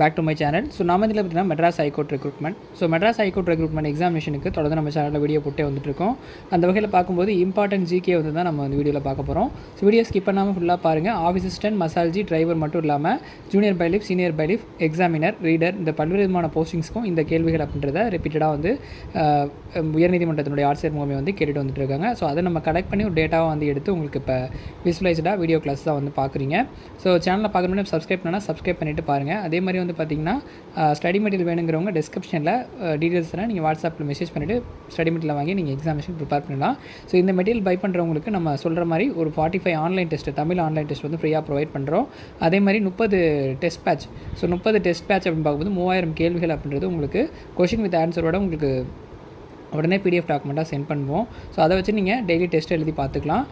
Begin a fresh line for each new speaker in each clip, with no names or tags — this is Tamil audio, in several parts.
back to my channel so நாம இதில் பார்த்தீங்கன்னா Madras high court recruitment so Madras high court recruitment எக்ஸாமினேஷனுக்கு தொடர்ந்து நம்ம சேனலில் வீடியோ போட்டே வந்துட்டுருக்கோம் அந்த வகையில் பார்க்கும்போது இம்பார்ட்டன்ட் ஜிகே வந்து தான் நம்ம அந்த வீடியோவில் பார்க்க போகிறோம் ஸோ வீடியோ ஸ்கிப் பண்ணாமல் ஃபுல்லாக பாருங்கள் ஆஃபீஸ் அசிஸ்டன்ட் மசால்ஜி டிரைவர் மட்டும் இல்லாமல் junior bailiff senior bailiff examiner reader இந்த பல்வேறு விதமான போஸ்டிங்ஸ்க்கும் இந்த கேள்விகள் அப்படின்றத ரிப்பீட்டடாக வந்து உயர்நீதிமன்றத்தினுடைய ஆட்சியர் முகமை வந்து கேட்டுட்டு வந்துட்டு இருக்காங்க ஸோ அதை நம்ம கலெக்ட் பண்ணி ஒரு டேட்டாவை வந்து எடுத்து உங்களுக்கு இப்போ விசுவலைஸ்டாக வீடியோ கிளாஸ் தான் வந்து பார்க்குறீங்க ஸோ சேனலில் பார்க்கணும்னா சப்ஸ்கிரைப் பண்ணால் சப்ஸ்கிரைப் பண்ணிவிட்டு பாருங்கள் அதே மாதிரி மாதிரி வந்து பார்த்திங்கன்னா ஸ்டடி மெட்டீரியல் வேணுங்கிறவங்க டிஸ்கிரிப்ஷனில் டீட்டெயில்ஸ் நீங்கள் வாட்ஸ்அப்பில் மெசேஜ் பண்ணிவிட்டு ஸ்டடி மெட்டீரியல் வாங்கி நீங்கள் எக்ஸாமினேஷன் ப்ரிப்பேர் பண்ணலாம் ஸோ இந்த மெட்டீரியல் பை பண்ணுறவங்களுக்கு நம்ம சொல்கிற மாதிரி ஒரு forty five online test Tamil online test வந்து ஃப்ரீயாக ப்ரொவைட் பண்ணுறோம் அதே மாதிரி முப்பது டெஸ்ட் பேட்ச் ஸோ முப்பது டெஸ்ட் பேட்ச் அப்படின்னு பார்க்கும்போது மூவாயிரம் கேள்விகள் அப்படின்றது உங்களுக்கு கொஷின் வித் ஆன்சரோட உங்களுக்கு உடனே பிடிஎஃப் டாக்குமெண்ட்டாக சென்ட் பண்ணுவோம் ஸோ அதை வச்சு நீங்கள் டெய்லி டெஸ்ட் எழுதி பார்த்துக்கலாம்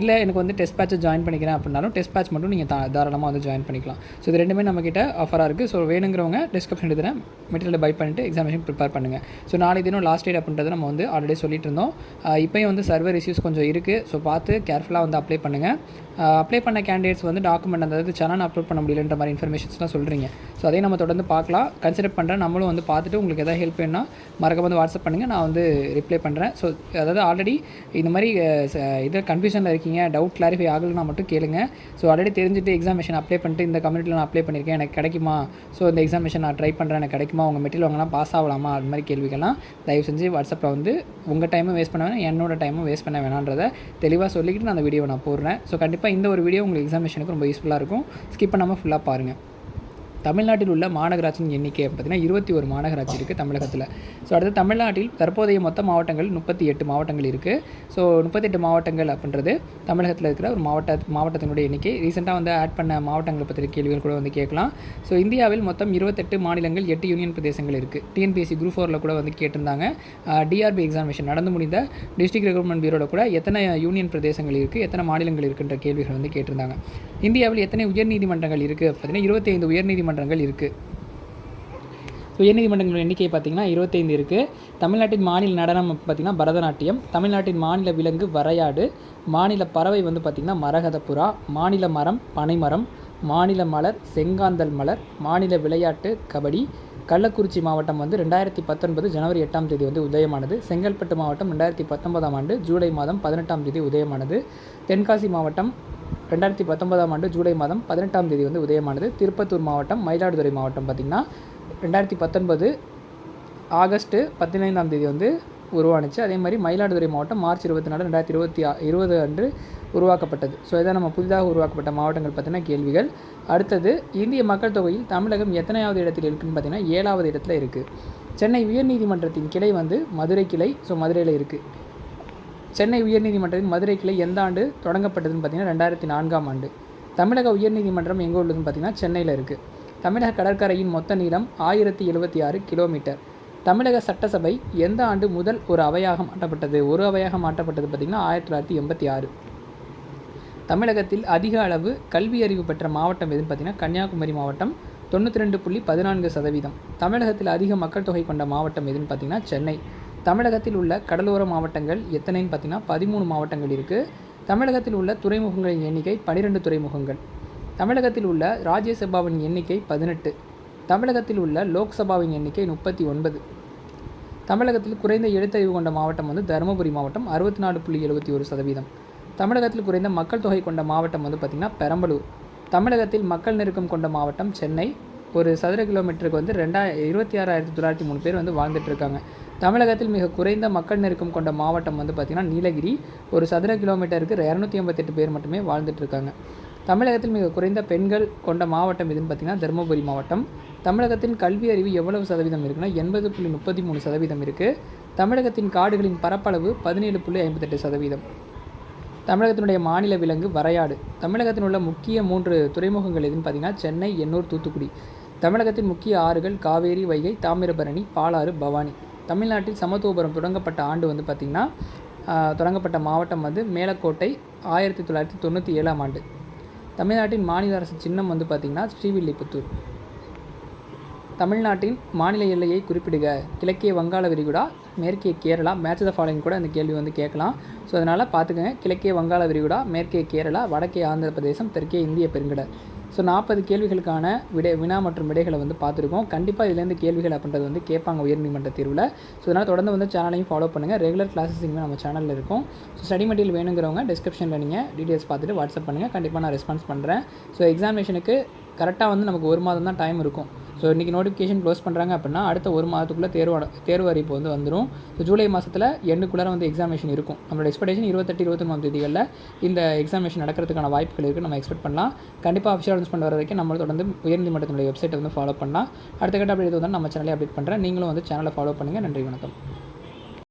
இல்லை எனக்கு வந்து டெஸ்ட் பேட்சை ஜாயின் பண்ணிக்கிறேன் அப்படின்னாலும் டெஸ்ட் பேட்ச் மட்டும் நீங்கள் தாராளமாக வந்து ஜாயின் பண்ணிக்கலாம் ஸோ இது ரெண்டுமே நம்மக்கிட்ட ஆஃபராக இருக்குது ஸோ வேணுங்கிறவங்க டிஸ்கிரிப்ஷன் எழுதுகிறேன் மெட்டீரியல் பை பண்ணிட்டு எக்ஸாமினேஷன் ப்ரிப்பேர் பண்ணுங்கள் ஸோ நாலு தினம் லாஸ்ட் டேட் அப்படின்றத நம்ம வந்து ஆல்ரெடி சொல்லிட்டு இருந்தோம் இப்போயும் வந்து சர்வர் இஷ்யூஸ் கொஞ்சம் இருக்குது ஸோ பார்த்து கேர்ஃபுல்லாக வந்து அப்ளை பண்ணுங்கள் அப்ளை பண்ண கேண்டிடேட்ஸ் வந்து டாக்குமெண்ட் அதாவது சேனல் அப்லோட் பண்ண முடியலன்ற மாதிரி இன்ஃபர்மேஷன்ஸ்லாம் சொல்கிறீங்க ஸோ அதையும் நம்ம தொடர்ந்து பார்க்கலாம் கன்சிடர் பண்ணுறேன் நம்மளும் வந்து பார்த்துட்டு உங்களுக்கு எதாவது ஹெல்ப் வேணும்னா மறக்காம வந்து வாட்ஸ்அப் பண்ணுங்கள் நான் வந்து ரிப்ளை பண்ணுறேன் ஸோ அதாவது ஆல்ரெடி இந்த மாதிரி இதை கன்ஃபியூஷனில் இருக்கீங்க டவுட் கிளாரிஃபை ஆகலைன்னா மட்டும் கேளுங்க ஸோ ஆல்ரெடி தெரிஞ்சுட்டு எக்ஸாமினேஷன் அப்ளை பண்ணிட்டு இந்த கம்யூனிட்டியில் நான் அப்ளை பண்ணியிருக்கேன் எனக்கு கிடைக்குமா ஸோ இந்த எக்ஸாமினேஷன் நான் ட்ரை பண்ணுறேன் எனக்கு கிடைக்குமா உங்கள் மெட்டீரியல் வாங்கலாம் பாஸ் ஆகலாமா அது மாதிரி கேள்விகள்லாம் தயவு செஞ்சு வாட்ஸ்அப்பில் வந்து உங்கள் டைமும் வேஸ்ட் பண்ண வேணாம் என்னோட டைமும் வேஸ்ட் பண்ண வேணான்றதை தெளிவாக சொல்லிக்கிட்டு நான் அந்த வீடியோ நான் போடுறேன் ஸோ கண்டிப்பாக இந்த ஒரு வீடியோ உங்களுக்கு எக்ஸாமினேஷனுக்கு ரொம்ப யூஸ்ஃபுல்லாக இருக்கும் ஸ்கிப் பண்ணாமல் ஃபுல்லாக பாருங்கள் தமிழ்நாட்டில் உள்ள மாநகராட்சியின் எண்ணிக்கை பார்த்தீங்கன்னா இருபத்தி ஒரு மாநகராட்சி இருக்குது தமிழகத்தில் ஸோ அடுத்து தமிழ்நாட்டில் தற்போதைய மொத்த மாவட்டங்கள் முப்பத்தி எட்டு மாவட்டங்கள் இருக்குது ஸோ முப்பத்தெட்டு மாவட்டங்கள் அப்படின்றது தமிழகத்தில் இருக்கிற ஒரு மாவட்ட மாவட்டத்தினுடைய எண்ணிக்கை ரீசெண்டாக வந்து ஆட் பண்ண மாவட்டங்களை பற்றிய கேள்விகள் கூட வந்து கேட்கலாம் ஸோ இந்தியாவில் மொத்தம் இருபத்தெட்டு மாநிலங்கள் எட்டு யூனியன் பிரதேசங்கள் இருக்குது டிஎன்பிஎஸ்சி குரூப் ஃபோரில் கூட வந்து கேட்டிருந்தாங்க டிஆர்பி எக்ஸாமினேஷன் நடந்து முடிந்த டிஸ்ட்ரிக்ட் ரெக்ரூட்மெண்ட் பியூரோட கூட எத்தனை யூனியன் பிரதேசங்கள் இருக்குது எத்தனை மாநிலங்கள் இருக்குன்ற கேள்விகள் வந்து கேட்டிருந்தாங்க இந்தியாவில் எத்தனை உயர்நீதிமன்றங்கள் இருக்குது பார்த்தீங்கன்னா இருபத்தி ஐந்து உயர்நீதிமன்ற நீதிமன்றங்கள் இருக்குது ஸோ உயர்நீதிமன்றங்களோட எண்ணிக்கை பார்த்திங்கன்னா இருபத்தைந்து இருக்குது தமிழ்நாட்டின் மாநில நடனம் பார்த்திங்கன்னா பரதநாட்டியம் தமிழ்நாட்டின் மாநில விலங்கு வரையாடு மாநில பறவை வந்து பார்த்திங்கன்னா மரகதப்புறா மாநில மரம் பனைமரம் மாநில மலர் செங்காந்தல் மலர் மாநில விளையாட்டு கபடி கள்ளக்குறிச்சி மாவட்டம் வந்து ரெண்டாயிரத்தி பத்தொன்பது ஜனவரி எட்டாம் தேதி வந்து உதயமானது செங்கல்பட்டு மாவட்டம் ரெண்டாயிரத்தி பத்தொன்பதாம் ஆண்டு ஜூலை மாதம் பதினெட்டாம் தேதி உதயமானது தென்காசி மாவட்டம் ரெண்டாயிரத்தி பத்தொன்பதாம் ஆண்டு ஜூலை மாதம் பதினெட்டாம் தேதி வந்து உதயமானது திருப்பத்தூர் மாவட்டம் மயிலாடுதுறை மாவட்டம் பார்த்திங்கன்னா ரெண்டாயிரத்தி பத்தொன்பது ஆகஸ்ட்டு பதினைந்தாம் தேதி வந்து உருவானுச்சு அதே மாதிரி மயிலாடுதுறை மாவட்டம் மார்ச் இருபத்தி நாலு ரெண்டாயிரத்தி இருபத்தி இருபது அன்று உருவாக்கப்பட்டது ஸோ இதான் நம்ம புதிதாக உருவாக்கப்பட்ட மாவட்டங்கள் பற்றின கேள்விகள் அடுத்தது இந்திய மக்கள் தொகையில் தமிழகம் எத்தனையாவது இடத்தில் இருக்குதுன்னு பார்த்தீங்கன்னா ஏழாவது இடத்துல இருக்குது சென்னை உயர்நீதிமன்றத்தின் கிளை வந்து மதுரை கிளை ஸோ மதுரையில் இருக்குது சென்னை உயர்நீதிமன்றத்தின் மதுரை கிளை எந்த ஆண்டு தொடங்கப்பட்டதுன்னு பார்த்தீங்கன்னா ரெண்டாயிரத்தி நான்காம் ஆண்டு தமிழக உயர்நீதிமன்றம் எங்கே உள்ளதுன்னு பார்த்தீங்கன்னா சென்னையில் இருக்குது தமிழக கடற்கரையின் மொத்த நீளம் ஆயிரத்தி எழுபத்தி ஆறு கிலோமீட்டர் தமிழக சட்டசபை எந்த ஆண்டு முதல் ஒரு அவையாக மாற்றப்பட்டது ஒரு அவையாக மாற்றப்பட்டது பார்த்திங்கன்னா ஆயிரத்தி தொள்ளாயிரத்தி எண்பத்தி ஆறு தமிழகத்தில் அதிக அளவு கல்வி அறிவு பெற்ற மாவட்டம் எதுன்னு பார்த்திங்கன்னா கன்னியாகுமரி மாவட்டம் தொண்ணூற்றி ரெண்டு புள்ளி பதினான்கு சதவீதம் தமிழகத்தில் அதிக மக்கள் தொகை கொண்ட மாவட்டம் எதுன்னு பார்த்திங்கன்னா சென்னை தமிழகத்தில் உள்ள கடலோர மாவட்டங்கள் எத்தனைன்னு பார்த்தீங்கன்னா பதிமூணு மாவட்டங்கள் இருக்குது தமிழகத்தில் உள்ள துறைமுகங்களின் எண்ணிக்கை பனிரெண்டு துறைமுகங்கள் தமிழகத்தில் உள்ள ராஜ்யசபாவின் எண்ணிக்கை பதினெட்டு தமிழகத்தில் உள்ள லோக்சபாவின் எண்ணிக்கை முப்பத்தி ஒன்பது தமிழகத்தில் குறைந்த எழுத்தறிவு கொண்ட மாவட்டம் வந்து தருமபுரி மாவட்டம் அறுபத்தி நாலு புள்ளி எழுபத்தி ஒரு சதவீதம் தமிழகத்தில் குறைந்த மக்கள் தொகை கொண்ட மாவட்டம் வந்து பார்த்திங்கன்னா பெரம்பலூர் தமிழகத்தில் மக்கள் நெருக்கம் கொண்ட மாவட்டம் சென்னை ஒரு சதுர கிலோமீட்டருக்கு வந்து ரெண்டாயிரம் இருபத்தி ஆறாயிரத்தி தொள்ளாயிரத்தி மூணு பேர் வந்து வாழ்ந்துட்டுருக்காங்க இருக்காங்க தமிழகத்தில் மிக குறைந்த மக்கள் நெருக்கம் கொண்ட மாவட்டம் வந்து பார்த்திங்கன்னா நீலகிரி ஒரு சதுர கிலோமீட்டருக்கு இரநூத்தி ஐம்பத்தெட்டு பேர் மட்டுமே வாழ்ந்துட்டுருக்காங்க தமிழகத்தில் மிக குறைந்த பெண்கள் கொண்ட மாவட்டம் எதுன்னு பார்த்திங்கன்னா தருமபுரி மாவட்டம் தமிழகத்தின் கல்வி அறிவு எவ்வளவு சதவீதம் இருக்குன்னா எண்பது புள்ளி முப்பத்தி மூணு சதவீதம் இருக்குது தமிழகத்தின் காடுகளின் பரப்பளவு பதினேழு புள்ளி ஐம்பத்தெட்டு சதவீதம் தமிழகத்தினுடைய மாநில விலங்கு வரையாடு தமிழகத்தில் உள்ள முக்கிய மூன்று துறைமுகங்கள் எதுன்னு பார்த்திங்கன்னா சென்னை எண்ணூர் தூத்துக்குடி தமிழகத்தின் முக்கிய ஆறுகள் காவேரி வைகை தாமிரபரணி பாலாறு பவானி தமிழ்நாட்டில் சமத்துவபுரம் தொடங்கப்பட்ட ஆண்டு வந்து பார்த்திங்கன்னா தொடங்கப்பட்ட மாவட்டம் வந்து மேலக்கோட்டை ஆயிரத்தி தொள்ளாயிரத்தி தொண்ணூற்றி ஏழாம் ஆண்டு தமிழ்நாட்டின் மாநில அரசு சின்னம் வந்து பார்த்திங்கன்னா ஸ்ரீவில்லிபுத்தூர் தமிழ்நாட்டின் மாநில எல்லையை குறிப்பிடுக கிழக்கே வங்காள விரிகுடா மேற்கே கேரளா மேட்ச் த ஃபாலோயிங் கூட அந்த கேள்வி வந்து கேட்கலாம் ஸோ அதனால் பார்த்துக்கங்க கிழக்கே வங்காள விரிகுடா மேற்கே கேரளா வடக்கே ஆந்திர பிரதேசம் தெற்கே இந்திய பெருங்கடல் ஸோ நாற்பது கேள்விகளுக்கான விடை வினா மற்றும் விடைகளை வந்து பார்த்துருக்கோம் கண்டிப்பாக இதுலேருந்து கேள்விகள் அப்படின்றது வந்து கேட்பாங்க உயர்நீதிமன்ற தீர்வில் ஸோ அதனால் தொடர்ந்து வந்து சேனலையும் ஃபாலோ பண்ணுங்கள் ரெகுலர் கிளாஸஸ் இங்கே நம்ம சேனலில் இருக்கும் ஸோ ஸ்டடி மெட்டீரியல் வேணுங்கிறவங்க டிஸ்கிரிப்ஷனில் நீங்கள் டீட்டெயில்ஸ் பார்த்துட்டு வாட்ஸ்அப் பண்ணுங்கள் கண்டிப்பாக நான் ரெஸ்பான்ஸ் பண்ணுறேன் ஸோ எக்ஸாமினேஷனுக்கு கரெக்டாக வந்து நமக்கு ஒரு மாதம் தான் டைம் இருக்கும் ஸோ இன்றைக்கி நோட்டிஃபிகேஷன் க்ளோஸ் பண்ணுறாங்க அப்படின்னா அடுத்த ஒரு மாதத்துக்குள்ளே தேர்வு தேர்வு அறிவிப்பு வந்து வந்துடும் ஸோ ஜூலை மாதத்தில் எண்ணுக்குள்ளே வந்து எக்ஸாமினேஷன் இருக்கும் நம்மளோட எக்ஸ்பெக்டேஷன் இருபத்தெட்டு இருபத்தொம்பதாம் தேதிகளில் இந்த எக்ஸாமினேஷன் நடக்கிறதுக்கான வாய்ப்புகள் இருக்குது நம்ம எக்ஸ்பெக்ட் பண்ணலாம் கண்டிப்பாக அஃபிஷியல் அனௌன்ஸ் பண்ண வர வரைக்கும் நம்ம தொடர்ந்து உயர்நீதிமன்றத்தினுடைய வெப்சைட்டை வந்து ஃபாலோ பண்ணலாம் அடுத்த கட்ட அப்டேட் வந்து நம்ம சேனலே அப்டேட் பண்ணுறேன் நீங்களும் வந்து சேனலை ஃபாலோ பண்ணுங்கள் நன்றி வணக்கம்